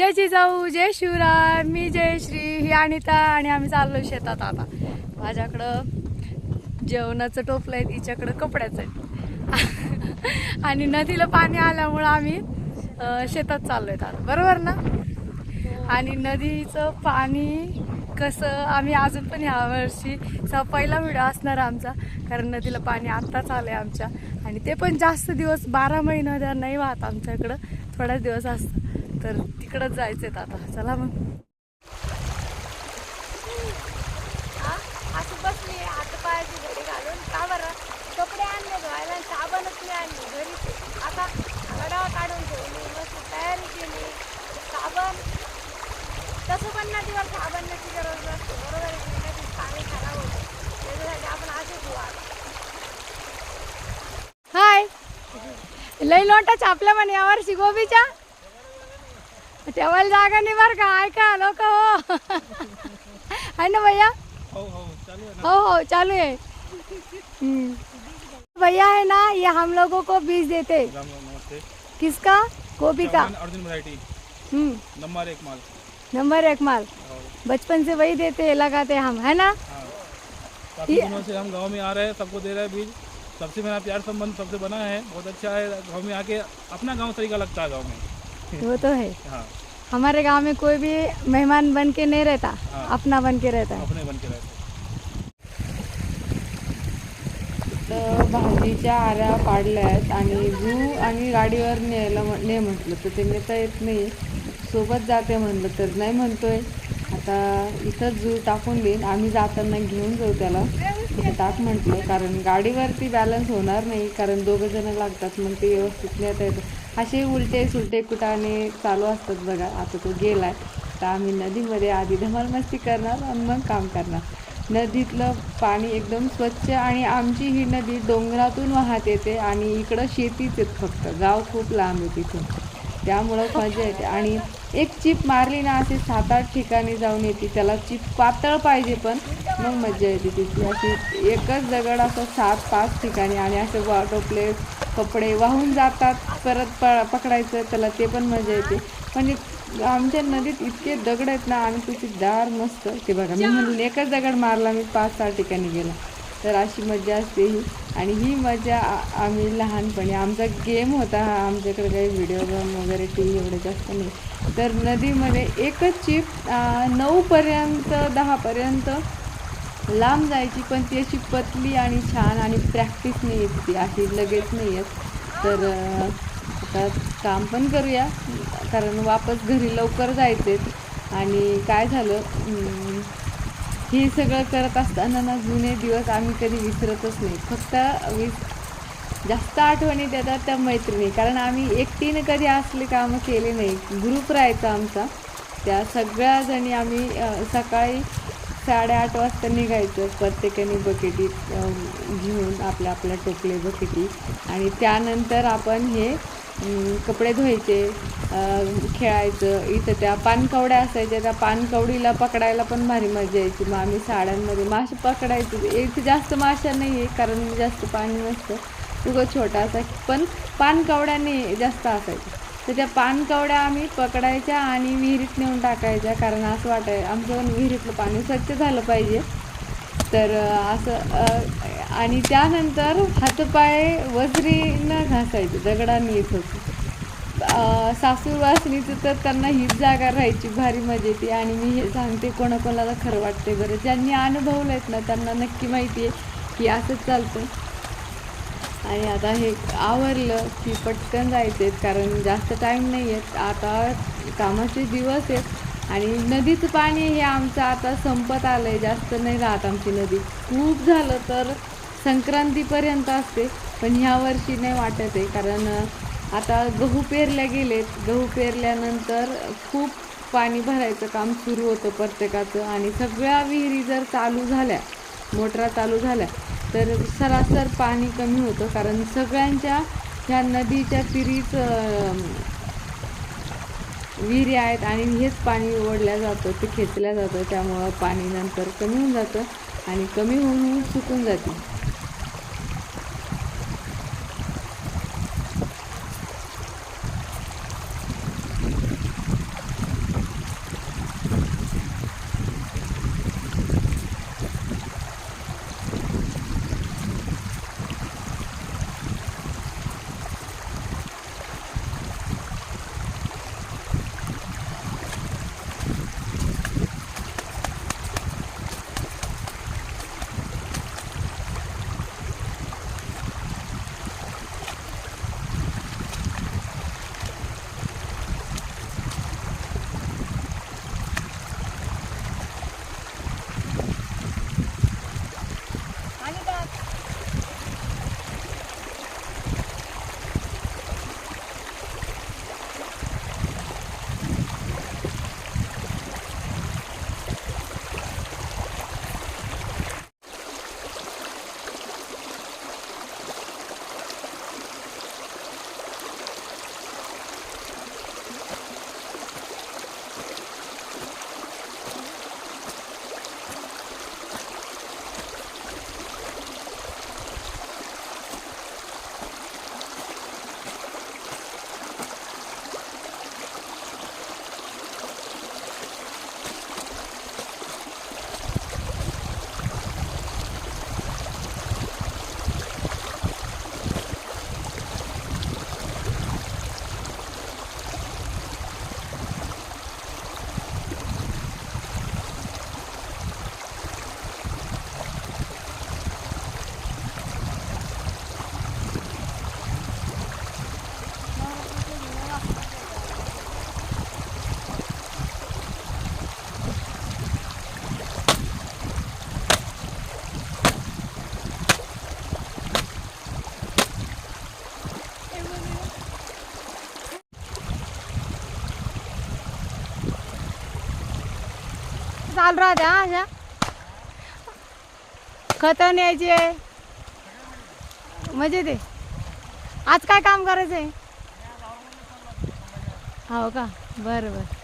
जय जिजाऊ जय शिवराय मी जय श्री ही अनिता आणि आम्ही चाललो शेतात आता. माझ्याकडं जेवणाचं टोपलं आहे तिच्याकडं कपड्याचं आहे आणि नदीला पाणी आल्यामुळं आम्ही शेतात शेतात चाललोय आता. बरोबर ना? आणि नदीचं पाणी कसं आम्ही अजून पण ह्या वर्षीचा पहिला व्हिडिओ असणार आहे आमचा कारण नदीला पाणी आत्ताच आलं आहे आमच्या. आणि ते पण जास्त दिवस बारा महिना नाही वाहत आमच्याकडं थोडाच दिवस असतं. तर तिकडंच जायचं आहे आता. चला मग. असं बसली हात पायाची घडी घालून. का बरं? कपडे आणले धुवायला साबणच नाही आणली. घरी आता काढून ठेवली. मस्त तयारी केली. साबण. तसं पण साबणाची गरज नसते. बरोबर आहे पाणी खराब होतं. त्याच्यासाठी आपण असे धुवा. हाय. लई लोटा छापल्या म्हणे यावर्षी गोबीच्या. ठेवायला जागा नाही बरं का ऐका लोक हो आहे ना भैया? हो हो चालू है हो हो चालू है। हम्म. भैया है ना ये हम लोगों को बीज देते। किसका? गोभी का। अर्जुन वैरायटी। हम्म। नंबर एक माल। नंबर एक माल। बचपन से वही देते हैं लगाते हैं हम है ना? हाँ। दिनों से हम गाँव में आ रहे हैं सबको दे रहे हैं बीज। सबसे मेरा प्यार संबंध सबसे बना है बहुत अच्छा है। गाँव में आके अपना गाँव तरीका लगता है गाँव में। वो तो है। हाँ। हमारे गांव में कोई भी मेहमान बन के नहीं रहता हाँ। अपना बन के रहता है। अपने बन के रहते तर भाजीच्या आऱ्या पाडल्या आहेत आणि जू आणि गाडीवर न्यायला ने म्हटलं तर ते नेता येत नाही सोबत जाते म्हणलं तर नाही म्हणतोय. आता इथंच जू टाकून देईन. आम्ही जाताना घेऊन जाऊ त्याला. टाक म्हटलं. कारण गाडीवरती बॅलन्स होणार नाही. कारण दोघं जण लागतात. मग ते व्यवस्थित नेता येतं असे उलटे सुलटे कुटाने चालू असतात बघा. आता तो गेलाय. तर आम्ही नदीमध्ये आधी धमाल मस्ती करणार आणि मग काम करणार. नदीतलं पाणी एकदम स्वच्छ आणि आमची ही नदी डोंगरातून वाहत येते आणि इकडं शेतीच आहेत फक्त. गाव खूप लांब आहे तिथून. त्यामुळं मजा येते. आणि एक चिप मारली ना असे सात आठ ठिकाणी जाऊन येते. त्याला चिप पातळ पाहिजे पण मग मजा येते तिची अशी एकच दगड असं सात पाच ठिकाणी आणि असे वा टोपले कपडे वाहून जातात परत प पकडायचं त्याला ते पण मजा येते. म्हणजे आमच्या नदीत इतके दगड आहेत ना आम्ही त्याची दार मस्त. ते बघा मी म्हणून एकच दगड मारला मी पाच सहा ठिकाणी गेला. तर अशी मजा असते ही. आणि ही मजा आम्ही लहानपणी आमचा गेम होता हा. आमच्याकडे काही व्हिडिओ गेम वगैरे टी व्ही एवढे जास्त नाही. तर नदीमध्ये एकच चिप नऊपर्यंत दहापर्यंत लांब जायची पण ती अशी पतली आणि छान आणि प्रॅक्टिस नाही येत ती. अशी लगेच नाही येत. तर आता काम पण करूया कारण वापस घरी लवकर जायचे आणि काय झालं हे सगळं करत असताना ना जुने दिवस आम्ही कधी विसरतच नाही. फक्त विस जास्त आठवणी देतात त्या मैत्रिणी. कारण आम्ही एकटीनं कधी असले कामं केले नाही. ग्रुप राहायचा आमचा. त्या सगळ्या जणी आम्ही सकाळी साडेआठ वाजता निघायचं प्रत्येकाने बकेटी घेऊन आपल्या आपल्या टोपले बकेटी. आणि त्यानंतर आपण हे कपडे धुवायचे खेळायचं. इथं त्या पानकवड्या असायच्या त्या पानकवडीला पकडायला पण भारी मजा यायची. मग आम्ही साड्यांमध्ये मासे पकडायचे. इथे जास्त माशा नाही आहे कारण जास्त पाणी नसतं. उगं छोटा असा पण पानकवड्याने जास्त असायचं. तर त्या पानकवड्या आम्ही पकडायच्या आणि विहिरीत नेऊन टाकायच्या. कारण असं वाटाय आमचं पण विहिरीतलं पाणी स्वच्छ झालं पाहिजे. तर असं आणि त्यानंतर हातपाय वजरीनं घासायचे दगडांनी येत होते. अं, वासनीचं तर त्यांना हीच जागा राहायची भारी मजा येते. आणि मी हे सांगते कोणाकोणाला खरं वाटते बरं. ज्यांनी अनुभवलं आहेत ना त्यांना नक्की माहिती आहे की असंच चालतं आणि आता हे आवरलं की पटकन जायचे कारण जास्त टाईम नाही आहेत आता कामाचे दिवस आहेत आणि नदीचं पाणी हे आमचं आता संपत आलं आहे जास्त नाही राहत आमची नदी. खूप झालं तर संक्रांतीपर्यंत असते पण ह्या वर्षी नाही वाटत आहे कारण आता गहू पेरल्या गेलेत. गहू पेरल्यानंतर खूप पाणी भरायचं काम सुरू होतं प्रत्येकाचं आणि सगळ्या विहिरी जर चालू झाल्या मोटरा चालू झाल्या तर सरासर पाणी कमी होतं कारण सगळ्यांच्या ह्या नदीच्या तिरीच विहिरी आहेत आणि हेच पाणी ओढल्या जातं ते खेचल्या जातं त्यामुळं पाणी नंतर कमी होऊन जातं आणि कमी होऊन सुकून जाते. चालू राहत्या हा अशा खत आहे. म्हणजे ते. आज काय काम करायचं आहे हो का? बरं बरं.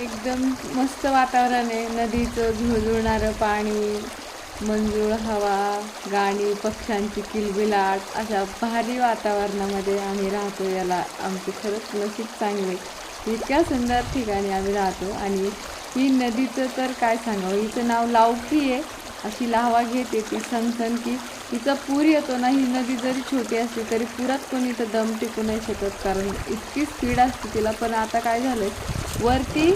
एकदम मस्त वातावरण आहे. नदीचं झुळझुळणारं पाणी मंजूळ हवा गाणी पक्ष्यांची किलबिलाट अशा भारी वातावरणामध्ये आम्ही राहतो. याला आमची खरंच नशीब चांगले इतक्या सुंदर ठिकाणी आम्ही राहतो. आणि ही नदीचं तर काय सांगावं? हिचं नाव लावकी आहे. अशी लावा घेते ती सनसन की तिचा पूर येतो ना ही नदी जरी छोटी असली तरी पुरात कोणी इथं दम टिकू नाही शकत. कारण इतकी स्पीड असते तिला. पण आता काय झालंय? वरती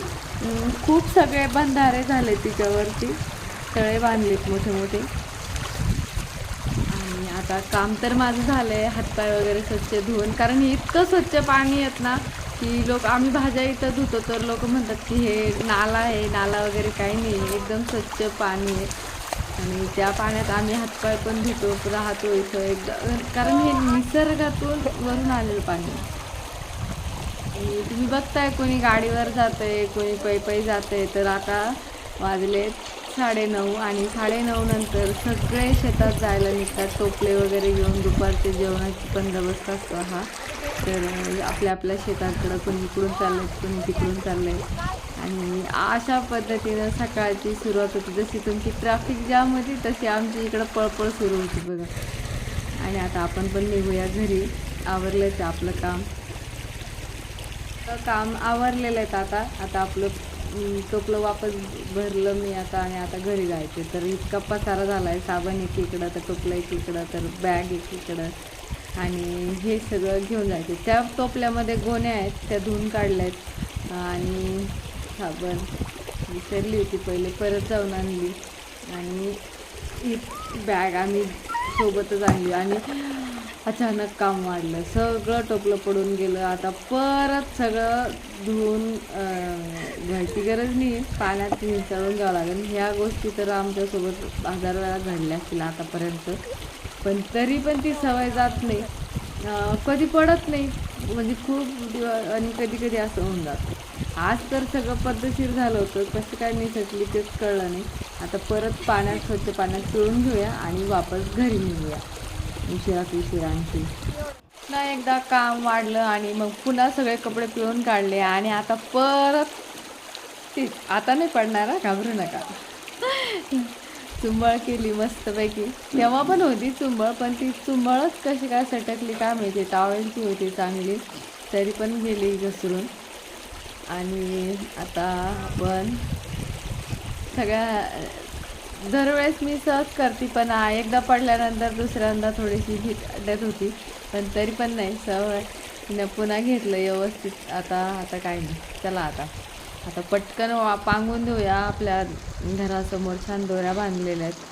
खूप सगळे बंधारे झाले तिच्यावरती तळे बांधलेत मोठे मोठे आणि आता काम तर माझं झालंय हातपाय वगैरे स्वच्छ धुवून कारण इतकं स्वच्छ पाणी येत ना की लोक आम्ही भाज्या इथं धुतो तर लोक म्हणतात की हे नाला आहे नाला वगैरे काही नाही आहे. एकदम स्वच्छ पाणी आहे आणि त्या पाण्यात आम्ही हातपाय पण धुतो राहतो इथं एकदा कारण हे निसर्गातून वरून आलेलं पाणी आहे. आणि तुम्ही बघताय कोणी गाडीवर जातंय कोणी पै पै जातंय तर आता वाजले साडेनऊ आणि साडेनऊ नंतर सगळे शेतात जायला निघतात. टोपले वगैरे घेऊन दुपारचे जेवणाची बंदोबस्त असतो हा. तर आपल्या आपल्या शेताकडं कोणी इकडून चाललंय कोणी तिकडून चाललंय. आणि अशा पद्धतीनं सकाळची सुरुवात होती. जशी तुमची ट्रॅफिक जाम होती तशी आमची इकडं पळपळ सुरू होती बघा. आणि आता आपण पण निघूया घरी. आवरलंच आपलं काम. काम आवरलेलं आहेत आता. आता आपलं टोपलं वापस भरलं मी आता आणि आता घरी जायचे तर इतका पसारा झाला आहे साबण एकीकडं तर टोपलं एकीकडं तर बॅग एकीकडं आणि हे सगळं घेऊन जायचे. त्या टोपल्यामध्ये गोण्या आहेत त्या धुवून काढल्या आहेत आणि साबण विसरली होती पहिले परत जाऊन आणली आणि ही बॅग आम्ही सोबतच आणली आणि अचानक काम वाढलं. सगळं टोपलं पडून गेलं. आता परत सगळं धुवून घ्यायची गरज नाही पाण्यात मिसळून घ्यावं लागेल. ह्या गोष्टी तर आमच्यासोबत हजार वेळा घडल्या असतील आतापर्यंत. पण तरी पण ती सवय जात नाही. कधी पडत नाही. म्हणजे खूप दिवस आणि कधी कधी असं होऊन जातं. आज तर सगळं पद्धतशीर झालं होतं. कसं काय निसटली तेच कळलं नाही. आता परत पाण्यात स्वच्छ पाण्यात पिळून घेऊया आणि वापस घरी निघूया. उशिरात उशिरा आणखी. पुन्हा एकदा काम वाढलं आणि मग पुन्हा सगळे कपडे पिळून काढले आणि आता परत ती आता नाही पडणार हा, घाबरू नका. चुंबळ केली मस्तपैकी. तेव्हा पण होती चुंबळ पण ती चुंबळच कशी काय सटकली काय माहिती टावेलची होती चांगली तरी पण गेली घसरून. आणि आता आपण सगळ्या दरवेळेस मी सहज करते पण एकदा पडल्यानंतर दुसऱ्यांदा थोडीशी भीत वाटत होती. पण तरी पण नाही सवय पुन्हा घेतलं व्यवस्थित. आता आता काय नाही. चला आता. आता पटकन वा पांगून देऊया. आपल्या घरासमोर छान दोऱ्या बांधलेल्या आहेत.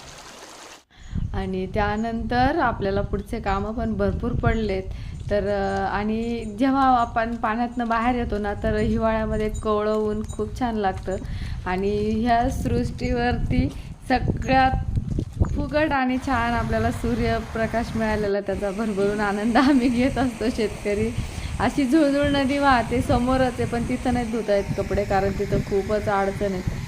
आणि त्यानंतर आपल्याला पुढचे कामं पण भरपूर पडलेत. तर आणि जेव्हा आपण पाण्यातनं बाहेर येतो ना तर हिवाळ्यामध्ये कोवळं ऊन खूप छान लागतं. आणि ह्या सृष्टीवरती सगळ्यात फुकट आणि छान आपल्याला सूर्यप्रकाश मिळालेला त्याचा भरभरून आनंद आम्ही घेत असतो शेतकरी. अशी झुळझुळ नदी वाहते समोरच आहे पण तिथं नाही धुता येत कपडे कारण तिथं खूपच अडचण आहे.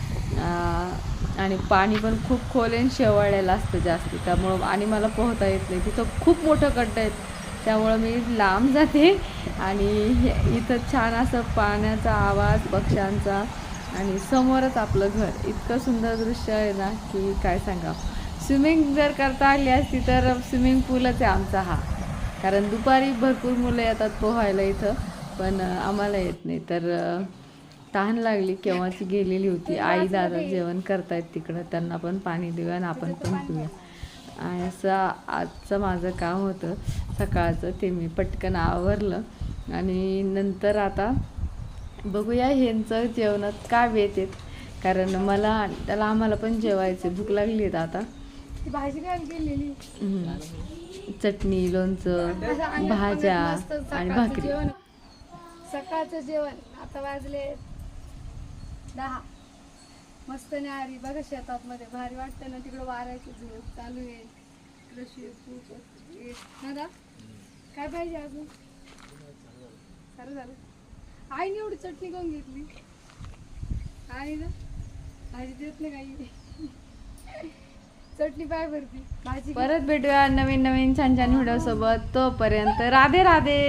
आणि पाणी पण खूप खोल आणि शेवाळलेलं असतं जास्त. त्यामुळं आणि मला पोहता येत नाही. तिथं खूप मोठं खड्डं आहेत त्यामुळं मी लांब जाते आणि हे- इथं छान असं पाण्याचा आवाज पक्ष्यांचा आणि समोरच आपलं घर. इतकं सुंदर दृश्य आहे ना की काय सांगा. स्विमिंग जर करता आली असती तर स्विमिंग पूलच आहे आमचा हा. कारण दुपारी भरपूर मुलं येतात पोहायला इथं पण आम्हाला येत नाही. तर तहान लागली केव्हाची गेलेली होती. आई दादा जेवण करतायत तिकडं त्यांना पण पाणी देऊया आणि आपण पण पिऊया. आणि असं आजचं माझं काम होतं. सकाळचं ते मी पटकन आवरलं आणि नंतर आता बघूया ह्यांचं जेवणात काय बेत आहेत. कारण मला त्याला आम्हाला पण जेवायचं भूक लागली आहेत आता. भाजी काय केलेली हम्म. चटणी लोणचं भाज्या आणि भाकरी. जेवण. सकाळचं जेवण. आता वाजले दहा. मस्त न्यारी. बघा शेतात मध्ये भारी वाटतं ना तिकडं वारायची झोप चालू आहे. इकडं आहे. दादा काय पाहिजे अजून? सारं झालं. आईने एवढी चटणी कोण घेतली. आई ना भाजी देत नाही काही. चटणी पाय भरती. भाजी परत भेटूया नवीन नवीन छान छान व्हिडिओ सोबत तोपर्यंत राधे राधे.